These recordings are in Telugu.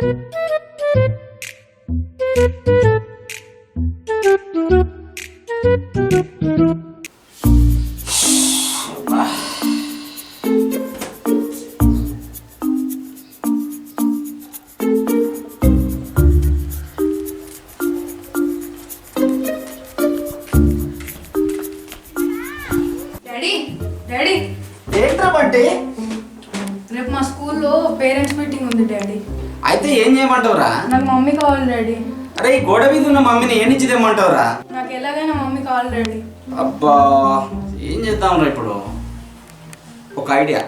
డాడీ డాడీ ఏంట్రా రేపు మా స్కూల్లో పేరెంట్స్ మీటింగ్ ఉంది డాడీ అయితే ఏం చేయమంటావురా? నాకు మమ్మీ కావాలి డాడీ. అరే ఈ గోడ మీద ఉన్న మమ్మీని ఏ నుంచి తెమ్మంటావురా? నాకు ఎలాగైనా మమ్మీ కావాలి డాడీ. అబ్బా ఏం చేద్దాంరా ఇప్పుడు? ఒక ఐడియా.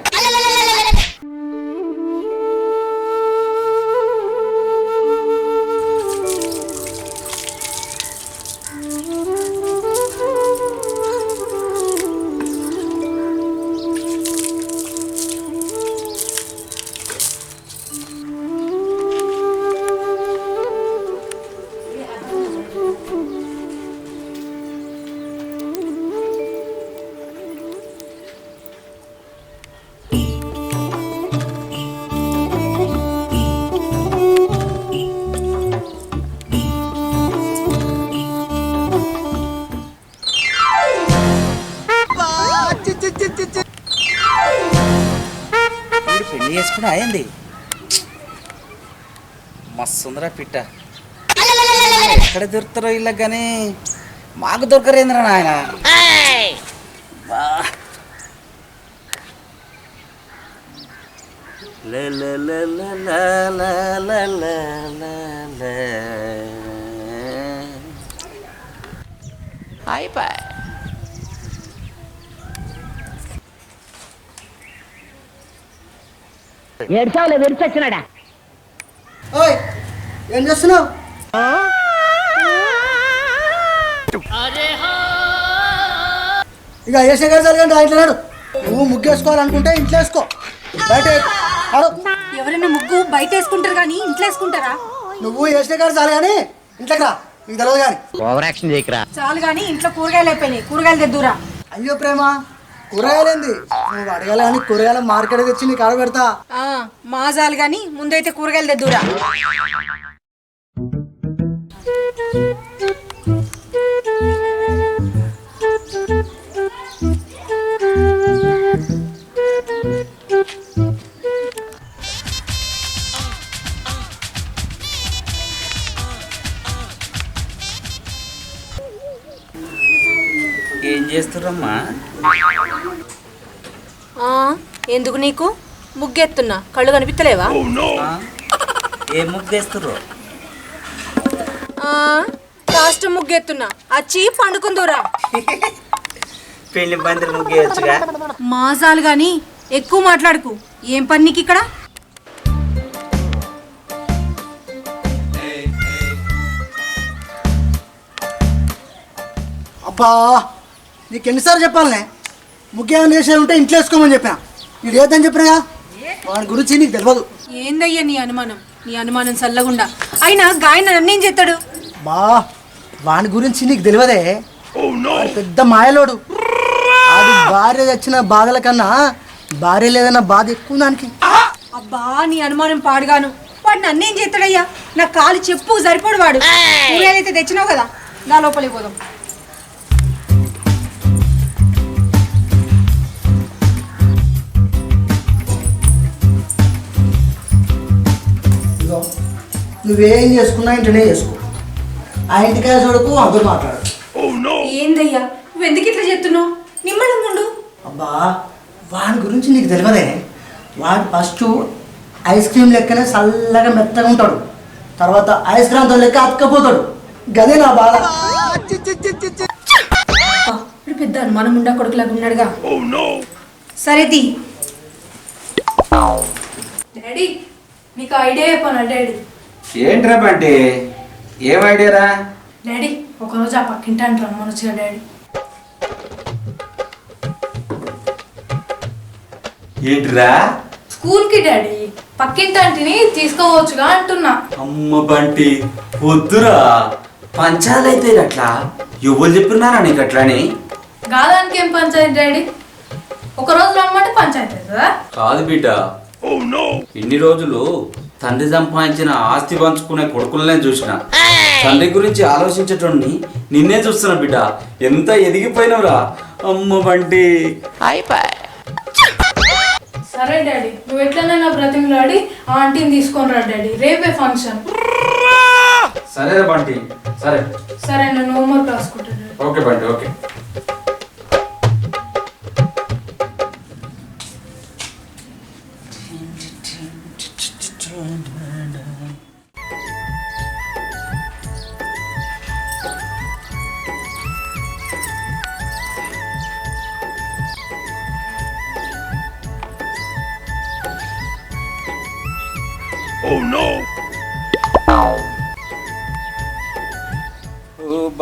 దొరుకుతారా పిట్ట ఎక్కడ దొరుకుతారో ఇలా కానీ మాకు దొరకరేంద్రా నాయన హాయ్ బాయ్ ఏడ్చావులే విడిచొచ్చినాడా ఓయ్ ఏం చేస్తున్నావు? ఇక వేసే గారు జరగండి ఇంట్లో నాడు నువ్వు ముగ్గేసుకోవాలనుకుంటే ఇంట్లో వేసుకో బయట ఎవరైనా ముగ్గు బయట వేసుకుంటారు కానీ ఇంట్లో వేసుకుంటారా నువ్వు వేసే గారు చాలు కానీ ఇంట్లోకి రా. నీకు తెలియదు కానీ. ఓవర్ యాక్షన్ చేయకరా. చాలు కానీ ఇంట్లో కూరగాయలు అయిపోయినాయి. కూరగాయలు తెద్దురా. అయ్యో ప్రేమ కూరగాయలేంది. నువ్వు అడగాలి కానీ కూరగాయల మార్కెట్ తెచ్చి నీకు ఆడ పెడతా. ఆ, మా చాలు కానీ ముందైతే కూరగాయలు తెద్దురా. ఏం చేస్తుర్రమ్మా ఆ, ఎందుకు నీకు? ముగ్గెత్తున్నా. కళ్ళు కనిపిస్తలేవా ఆ? ఏ ముగ్గేస్తుర్రు? ఆ, కాస్ట్ ముగ్గెత్తున్నా. వచ్చి పండుకుందూరా పెళ్ళి బందిరి ముగ్గేయచ్చుగా. మా చాలు కానీ ఎక్కువ మాట్లాడుకు. ఏం పని నీకు ఇక్కడ అబ్బా నీకు ఎన్నిసార్లు చెప్పాలనే? ముఖ్యమైన విషయాలు ఉంటే ఇంట్లో వేసుకోమని చెప్పిన. నీకు ఏదని చెప్పినా వాడి గురించి నీకు తెలియదు ఏందయ్యా నీ అనుమానం? నీ అనుమానం చల్లగుండా. అయినా గాయన నన్నేం చేస్తాడు బా వాని గురించి నీకు తెలియదే? వాడు పెద్ద మాయలోడు. అది భార్య చచ్చిన బాధల కన్నా భార్య లేదన్న బాధ ఎక్కువ దానికి. అబ్బా నీ అనుమానం పాడుగాను. వాడు నన్నేం చేస్తాడయ్యా? నా కాలు చెప్పు సరిపోడు వాడు. అయితే తెచ్చినావు కదా నా లోపలికి పోదాం. నువ్వేం చేసుకున్నా ఇంటనే చేసుకో. ఆ ఇంటికాయ చూడకు అందరూ మాట్లాడు ఏందయ్యా? నువ్వు ఎందుకు ఇట్లా చెప్తున్నావు నిమ్మడం ఉండు అబ్బా వాడి గురించి నీకు తెలియదే. వాడు ఫస్ట్ ఐస్ క్రీమ్ లెక్కనే చల్లగా మెత్తగా ఉంటాడు. తర్వాత ఐస్ క్రీమ్తో లెక్క అతకపోతాడు గదే నా బాధ. వీడు పెద్ద అనుమానం ఉండా కొడుకులాగా ఉన్నాడుగా. సరే తీ. డాడీ మీకు ఐడియా చెప్పాను డాడీ? ఏంట్రా బంటి? ఏం ఐడియారా డాడీ ఒకరోజు ఆ పక్కింటాను రమ్మని వచ్చా డాడీ. ఏంటిరా? స్కూల్కి డాడీ పక్కింటాంటిని తీసుకోవచ్చుగా అంటున్నా. అమ్మ బంటి వద్దురా. పంచాలైతే అట్లా ఎవరు చెప్పినారా నీకు అట్లని గాదానికి ఏం పంచాయతీ డాడీ? ఒక రోజు రమ్మంటే పంచాయతీ అవుతుందా? కాదు బిడ్డ. ఇన్ని రోజులు తండ్రి సంపాదించిన ఆస్తి పంచుకునే కొడుకులనే చూసిన. తండ్రి గురించి ఆలోచించేటోడిని నిన్నే చూస్తున్నా బిడ్డ. ఎంత ఎదిగిపోయినవురా. అమ్మ బంటి. సరే డాడీ నువ్వు ఎట్లనైనా బ్రతిమలాడి ఆ ఆంటీని తీసుకొని రా డాడీ రేపే ఫంక్షన్. సరే బంటి. సరే. సరే నేను హోంవర్క్ రాసుకుంటా డాడీ. Okay Bunty okay.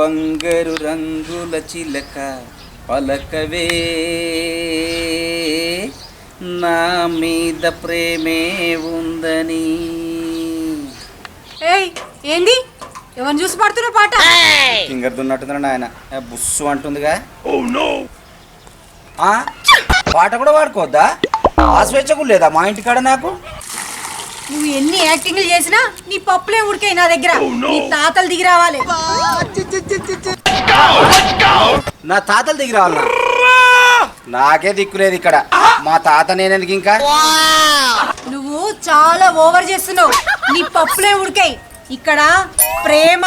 బంగారు రంగుల చిలక పలకవే. నా మీద ప్రేమే ఉందని. ఏయ్ ఏంది? ఎవరిని చూసి పడుతున్న పాట? ఫింగర్ దున్నట్టున్నాడు ఆయన బుస్సు అంటుందిగా. ఆ? పాట కూడా వాడుకోవద్దా ఆ స్వేచ్ఛ కూడా లేదా మా ఇంటికాడ నాకు? నువ్వు ఎన్ని యాక్టింగ్లు చేసినా నీ పప్పులే ఉడికాయి నా దగ్గర. నీ తాతలు దిగి రావాలి. నా తాతలు దిగి రావాలనా నాకే దిక్కులేదు ఇక్కడ. మా తాత నేనెందుకు ఇంకా? నువ్వు చాలా ఓవర్ చేస్తున్నావు. నీ పప్పులే ఉడికాయి. ఇక్కడ ప్రేమ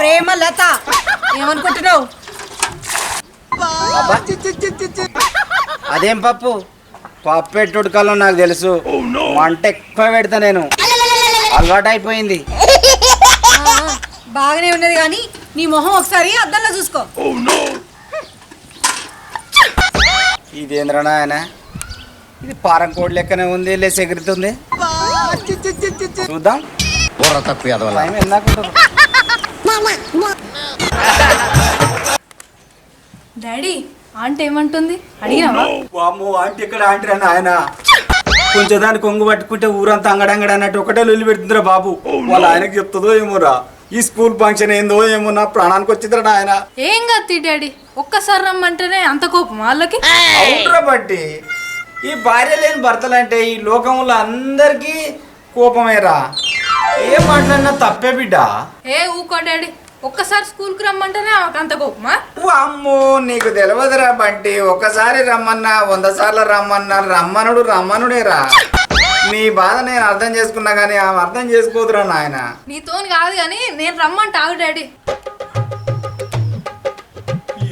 ప్రేమ లత. ఏమనుకుంటున్నావు. అదేం పప్పు? పప్పు పెట్టుడుకాలో నాకు తెలుసు. వంట ఎక్కువ పెడతా నేను. అలవాటు అయిపోయింది బాగానే ఉన్నది కానీ నీ మొహం ఒకసారి అద్దంలో చూసుకో. ఇదేంద్రా నాయన? ఇది పారం కోడి లెక్కనే ఉంది లేసి ఎగురుతుంది చూద్దాం. బుర్ర తక్కువ ఎదవల డాడీ ఆంటీ ఏమంటుంది? అడిగినావా? వామ్మో ఆంటీ ఎక్కడ? ఆంటీ అని ఆయన కొంచెం దాన్ని కొంగు పట్టుకుంటే ఊరంతా అంగడంగడ అన్నట్టు ఒకటే లొల్లి పెడుతుందిరా బాబు. వాళ్ళ ఆయనకి చెప్తుందో ఏమోరా? ఈ స్కూల్ ఫంక్షన్ ఏందో ఏమో నా ప్రాణానికి వచ్చిందిరా ఆయన. ఏం కాదు డాడీ. ఒక్కసారి రమ్మంటేనే అంత కోపం వాళ్ళకి? అవునరా బట్టి ఈ భార్య లేని భర్తలు అంటే ఈ లోకంలో అందరికీ కోపమేరా. ఏం మాట్లాడినా తప్పే బిడ్డ? ఏ ఊకో డాడీ. ఒక్కసారి స్కూల్కి రమ్మంటేనే ఆమెకు అంత కోపమా? అమ్మో నీకు తెలియదురా బంటి. ఒకసారి రమ్మన్నా వంద సార్లు రమ్మన్నా రమ్మనుడు రమ్మనుడేరా. నీ బాధ నేను అర్థం చేసుకున్నా కానీ ఆమె అర్థం చేసుకోదురా నాయన. నీతోని కాదు కానీ నేను రమ్మంట ఆగు డాడీ.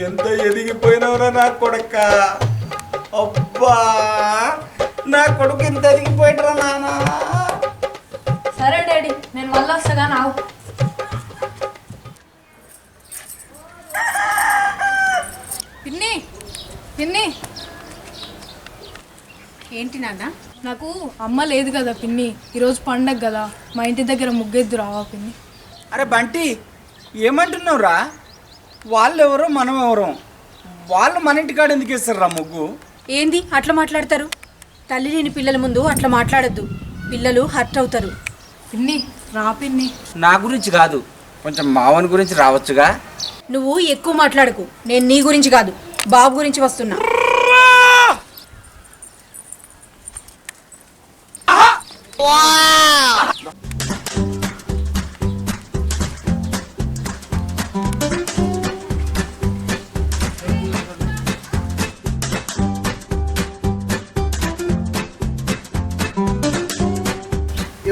ఎంత ఎదిగిపోయినవరా నా కొడుక? అబ్బా నా కొడుకు ఎంత ఎదిగిపోయినరా నాన్న సరే డాడీ నేను మళ్ళీ వస్తా కానీ ఆగు. పిన్ని. ఏంటి నాన్న? నాకు అమ్మ లేదు కదా పిన్ని. ఈరోజు పండగ కదా. మా ఇంటి దగ్గర ముగ్గెద్దు రావా పిన్ని. అరే బంటి ఏమంటున్నావురా? వాళ్ళు ఎవరో మనం ఎవరో వాళ్ళు మన ఇంటికాడ ఎందుకు ఇస్తారా ముగ్గు? ఏంది? అట్లా మాట్లాడతారు? తల్లి లేని పిల్లల ముందు అట్లా మాట్లాడొద్దు. పిల్లలు హర్ట్ అవుతారు. పిన్ని రా పిన్ని. నా గురించి కాదు. కొంచెం మావని గురించి రావచ్చుగా? నువ్వు ఎక్కువ మాట్లాడకు. నేను నీ గురించి కాదు. బాబు గురించి వస్తున్నా.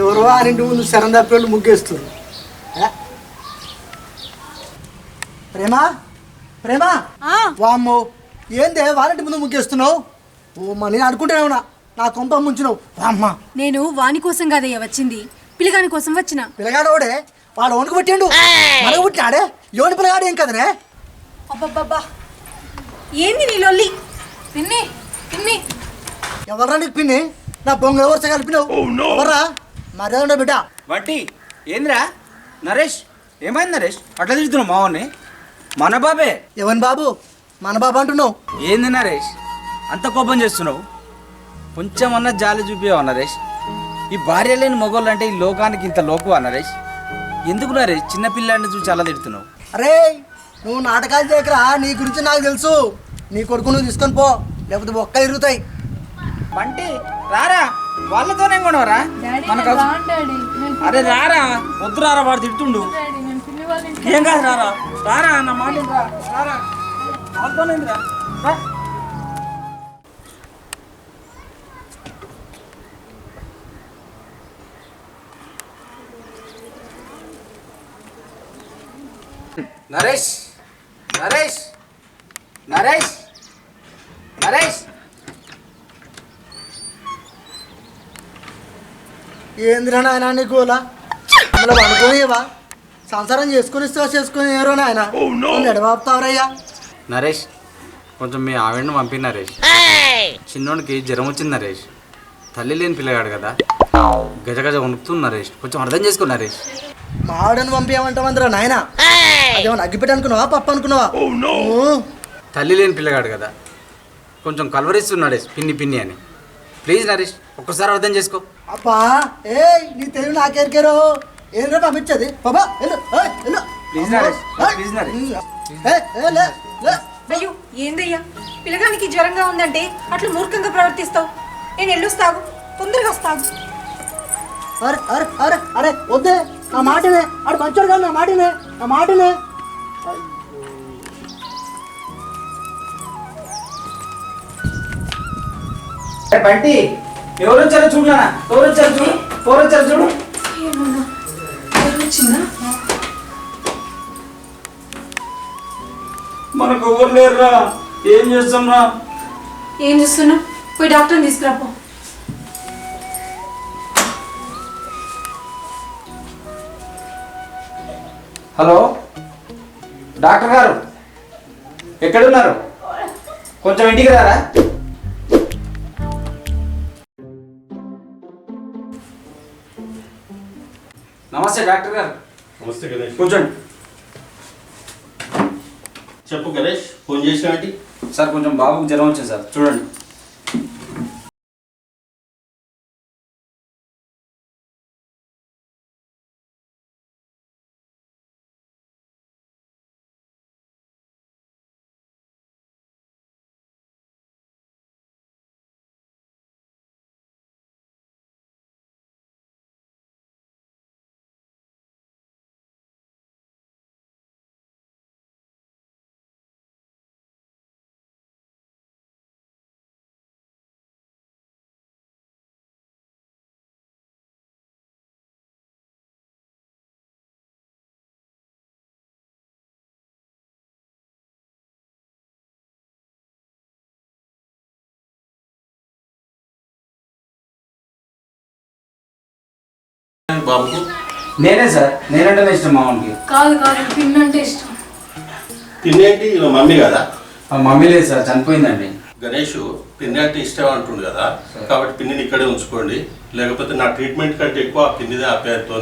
ఎవరో ఆరింటి ముందు శరణ్ తప్పేళ్ళు ముగ్గేస్తారు ప్రేమ? ప్రేమ? ఆ, వామ్మో ఏందే వారింటి ముందు ముగ్గేస్తున్నావు? ఓ మా నేను అనుకుంటూనే ఉన్నా. నా కొంప ముంచినావు వామ్మ. నేను వాని కోసం కాదయ్యా వచ్చింది. పిల్లగాని కోసం వచ్చిన. పిల్లగాడోడే వాడు వణుకు పుట్టిండు. మనకు పుట్టినాడే. ఎవని పిల్లగాడు ఏం కదనే? అబ్బబ్బబ్బా. ఏంది నీ లొల్లి? పిన్ని పిన్ని. ఎవర్రా నీకు పిన్ని? నా బొంగు ఎవరు కలిపినావు. ఎవర్రా? మర్యాద బిడ్డ. వంటి ఏందిరా? నరేష్ ఏమైంది నరేష్? అట్లా తిరుగుతున్నావు మావన్ని మన బాబే. ఎవని బాబు? మన బాబు అంటున్నావు. ఏంది నరేష్? అంత కోపం చేస్తున్నావు? కొంచెం అన్న జాలి చూపించావు నరేష్? ఈ భార్య లేని మొగోళ్ళు అంటే ఈ లోకానికి ఇంత లోకువా నరేష్? ఎందుకు నరేష్ చిన్న పిల్లాడిని చూసి అలా తిడుతున్నావు? అరే నువ్వు నాటకాలు చేయకరా? నీ గురించి నాకు తెలుసు. నీ కొడుకు నువ్వు తీసుకొని పో. లేకపోతే ఒక్క ఇరుగుతాయి. బంటి రారా. వాళ్ళతోనే కొనవరా? మనకు అరే రారా. వద్దు రారా వాడు తిడుతుండు. ఏం కాదు రారా. రారా నా మాట వినరా. రారా వాళ్ళతోనే రా రా. నరేష్ నరేష్ నరేష్ నరేష్ ఏందిరా నాయన నీకు అలా అందులో అనుకోనివా సంసారం చేసుకొని చేసుకొని ఎవరో నాయన ఎడబాపుతావరయ్యా? నరేష్ కొంచెం మీ ఆవిడని పంపి నరేష్. చిన్నోడికి జ్వరం వచ్చింది నరేష్. తల్లి లేని పిల్లగాడు కదా. గజ గజ వణుకుతుంది నరేష్. కొంచెం అర్థం చేసుకో నరేష్. మావిడని పంపించమంటామందిరా నాయన? అదేమన్నా అగ్గిపెట్టి అనుకున్నావా పప్పు అనుకున్నావా? ఓ, తల్లి లేని పిల్లగాడు కదా. కొంచెం కలవరిస్తున్నాడు నరేష్ పిన్ని పిన్ని అని. ప్లీజ్ నరేష్ ఒక్కసారి అర్థం చేసుకో. అబ్బా ఏ నీ తెలివి నాకెరికారో? ఏంద్రా పంపించేది బాబా వెళ్ళు ఏయ్, వెళ్ళు Please, నరేష్. Please, నరేష్. ఏయ్, ఏయ్, లే, లే. అయ్యో ఏందయ్యా? పిల్లగానికి జ్వరంగా ఉందంటే అట్లా మూర్ఖంగా ప్రవర్తిస్తావు. నేను ఎల్లుస్తాగు తొందరగా వస్తాగు. అరే అరే అరే అరే వద్దే. నా మాటనే ఆడు మంచోడు కాదు నా మాటనే నా మాటనే. బంటి ఎవరు వచ్చారో చూడు ఎవరు వచ్చారు చూడు ఎవరు వచ్చారు చూడు. వచ్చిందా మనకు ఎవరు లేరురా? ఏం చేస్తాం రా ఏం చేస్తున్నావు పోయి డాక్టర్ని తీసుకురాపో. హలో? డాక్టర్ గారు? ఎక్కడున్నారు? కొంచెం ఇంటికి రారా? నమస్తే డాక్టర్ గారు. నమస్తే కూర్చోండి. చెప్పు గణేష్ ఫోన్ చేసినట్టు సార్ కొంచెం బాబుకు జ్వరం వచ్చింది సార్. చూడండి. బాబుకు? నేనే సార్ నేనంటేనే ఇష్టం మా వానికి కాదు కాదు పిన్ అంటే ఇష్టం. పిన్నేంటి ఈమె మమ్మీ కదా? మా మమ్మీ లేదు సార్ చనిపోయిందండి. గణేష్ పిన్ని అంటే ఇష్టం అంటుండు కదా? కాబట్టి పిన్నిని ఇక్కడే ఉంచుకోండి. లేకపోతే నా ట్రీట్మెంట్ కంటే ఎక్కువ ఆ పిన్నిదే ఆప్యాయతతో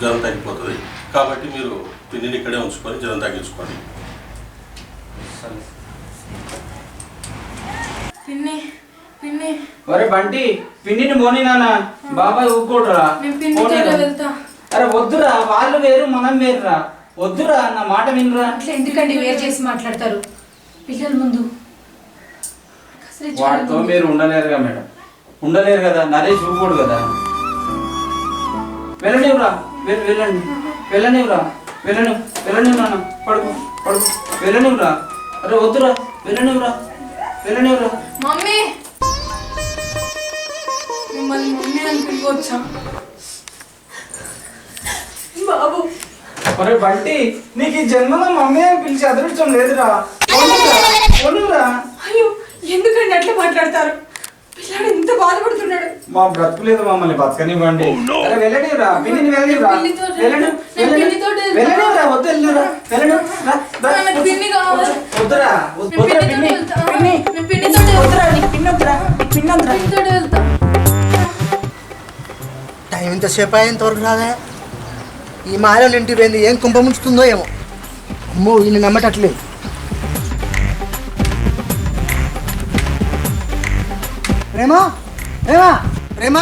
జ్వరం తగ్గిపోతుంది. కాబట్టి మీరు పిన్నిని ఇక్కడే ఉంచుకొని జ్వరం తగ్గించుకోండి. పిన్ని పిన్ని ఒరే బంటి పిన్నిని మోని నాన్న బాబాయ్ ఊరుకోడురా. అరే వద్దురా వాళ్ళు వేరు మనం వేరురా. వద్దురా నా మాట వినురా. అట్లా ఎందుకండి వేరు చేసి మాట్లాడతారు? పిల్లల ముందు. వాడితో. మీరు ఉండలేరుగా మేడం. ఉండలేరు కదా నరేష్ ఊరుకోడు కదా. వెళ్ళనివ్వరా వెళ్ళు వెళ్ళండి వెళ్ళనివ్వరా వెళ్ళని వెళ్ళనివ్వు నాన్న. పడుకో పడుకో. వెళ్ళనివ్వరా. అరే వద్దురా వెళ్ళనివ్వరా వెళ్ళనివ్వరా. మమ్మీ! మిమ్మల్ని మమ్మీ అని పిలవచ్చా బాబు. ఒరే బంటి నీకు ఈ జన్మలో మమ్మీ అని పిలిచి అదృష్టం లేదురా. పోనీరా. అయ్యో ఎందుకండి అట్లా మాట్లాడతారు? పిల్లాడు ఇంత బాధపడుతున్నాడు. మా బ్రతుకు లేదు మమ్మల్ని బతకనివ్వండి. అరే వెళ్ళనివ్వరా? పిన్నిని వెళ్ళనివ్వరా? వెళ్ళను వద్దు వెళ్ళిరా వెళ్ళను. పిన్ని కావాలి. వద్దురా. వద్దురా పిన్ని. పిన్ని. వద్దురా నీకు నీకు ఇంతసేపు అయ్యేంతవరకు రాదే ఈ మాయలో ఇంటికి పోయింది ఏం కుంభముంచుతుందో ఏమో. అమ్మో ఈయన నమ్మటట్లేదు. ప్రేమ ప్రేమ ప్రేమ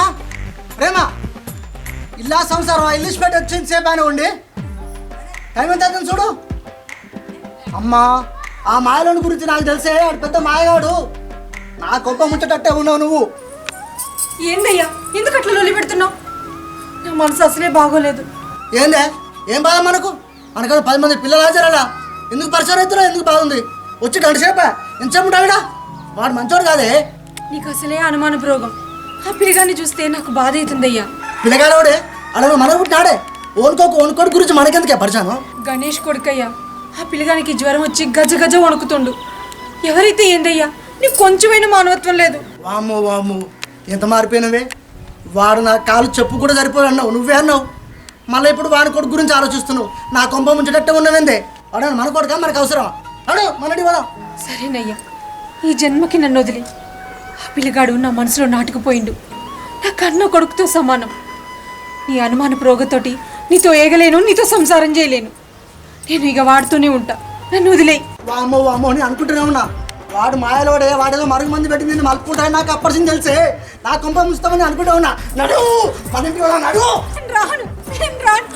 ప్రేమ ఇల్లా సంసారం ఇల్లు పెట్టి వచ్చింది సేపానే ఉండి. టైం ఎంత అవుతుంది చూడు. అమ్మా ఆ మాయలోని గురించి నాకు తెలిసే వాడు పెద్ద మాయగాడు. నా గొప్ప ముంచటట్టే ఉన్నావు నువ్వు. ఏందయ్యా? ఎందుకు అట్లా లొల్లి పెడుతున్నావు? మనసు అసలే బాగోలేదు. ఏందే? ఏం బాధ మనకు? మనకు పది మంది పిల్లలు హాజరాడా ఎందుకు పరిచయం అవుతున్నా ఎందుకు బాగుంది? వచ్చి గంట సేపా. ఉంటాడా వాడు మంచోడు కాదే. నీకు అసలే అనుమాన రోగం ఆ పిల్లగాన్ని చూస్తే నాకు బాధ అవుతుందయ్యా. పిల్లగాడవాడే? అలా మన పుట్టినాడే? ఓనుకోకు ఓనుకోడు గురించి మనకెందుకే పరిచయం గణేష్ కొడుకయ్యా ఆ పిల్లగానికి జ్వరం వచ్చి గజ గజ వణుకుతుండు. ఎవరైతే ఏందయ్యా? నీకు కొంచెమైనా మానవత్వం లేదు. వామ్మో వామ్మో. ఎంత మారిపోయినవే? వాడు నా కాలు చెప్పు కూడా సరిపోదు అన్నావు. నువ్వే అన్నావు. మళ్ళీ ఇప్పుడు వాడి కొడుకు గురించి ఆలోచిస్తున్నావు. నా కొంప ముంచేటట్టే ఉన్నవేందే? వాడు మన కొడుక? మనకు అవసరం అడు మనడి వదా సరేనయ్యా. ఈ జన్మకి నన్ను వదిలి. ఆ పిల్లగాడు నా మనసులో నాటుకుపోయిండు. నా కన్న కొడుకుతో సమానం. నీ అనుమాన ప్రోగతోటి నీతో ఏగలేను నీతో సంసారం చేయలేను. నేను ఇక వాడుతూనే ఉంటా. నన్ను వదిలేయి వామ్మో వామ్మో అని అనుకుంటూనే ఉన్నా వాడు మాయలోడే వాడేదో మరుగు మంది పెట్టింది నేను మలుపుకుంటాను నాకు అప్పటిసింది తెలిసే నా కొంప ముంచుతామని అనుకుంటా ఉన్నా నడు మన ఇంటికి వెళ్దాం, నడు రాను నేను రాను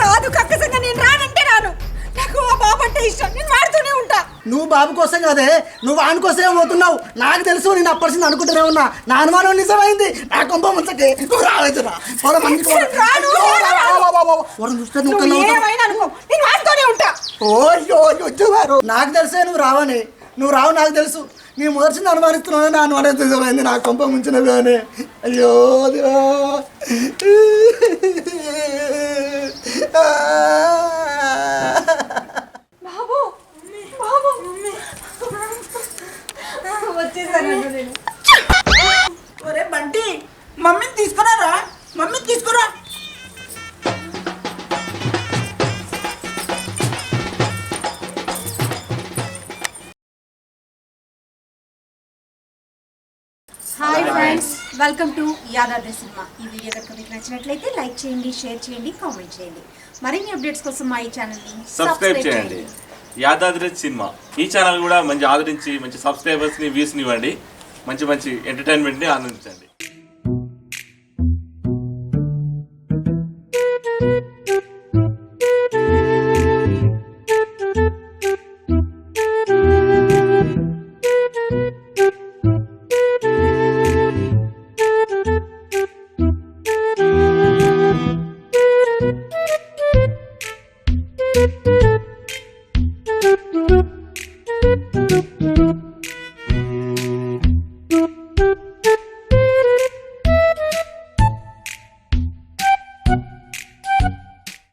కాదు కక్కసంగా నేను రానంటే రాను నాకు ఆ బాబు అంటే ఇష్టం నేను మాడుతూనే ఉంటా నువ్వు బాబు కోసం కాదే నువ్వు వాని కోసమే పోతున్నావు నాకు తెలుసు నేను అప్పటిసింది అనుకుంటూనే ఉన్నా నా అనుమానం నిజమైంది నా కొంప ముంచకే నువ్వు పొలం మందికి పోరా. రాను. అయ్యో, రా, రా, రా, రా, రా. పొలం చూస్తే నువ్వు. ఏమైనా అనుకో నేను మాడుతూనే ఉంటా వచ్చేవారు నాకు తెలిసే నువ్వు రావని నువ్వు రావు నాకు తెలుసు. నీ మొదటి అనుమానిస్తున్నావు నా అనుమానం నిజమైంది. నా కొంప ముంచినవి అయ్యో. బాబు బాబు. వచ్చేసాను నేను వెల్కమ్ టు యాదాద్రి సినిమా ఈ వీడియో కనుక మీకు నచ్చినట్లయితే లైక్ చేయండి షేర్ చేయండి కామెంట్ చేయండి. మరిన్ని అప్డేట్స్ కోసం మా ఈ ఛానల్ని సబ్స్క్రైబ్ చేయండి. యాదాద్రి సినిమా ఈ ఛానల్ కూడా మంచి ఆదరించి మంచి సబ్స్క్రైబర్స్ని వ్యూస్ని ఇవ్వండి. మంచి మంచి ఎంటర్టైన్మెంట్ని ఆనందించండి.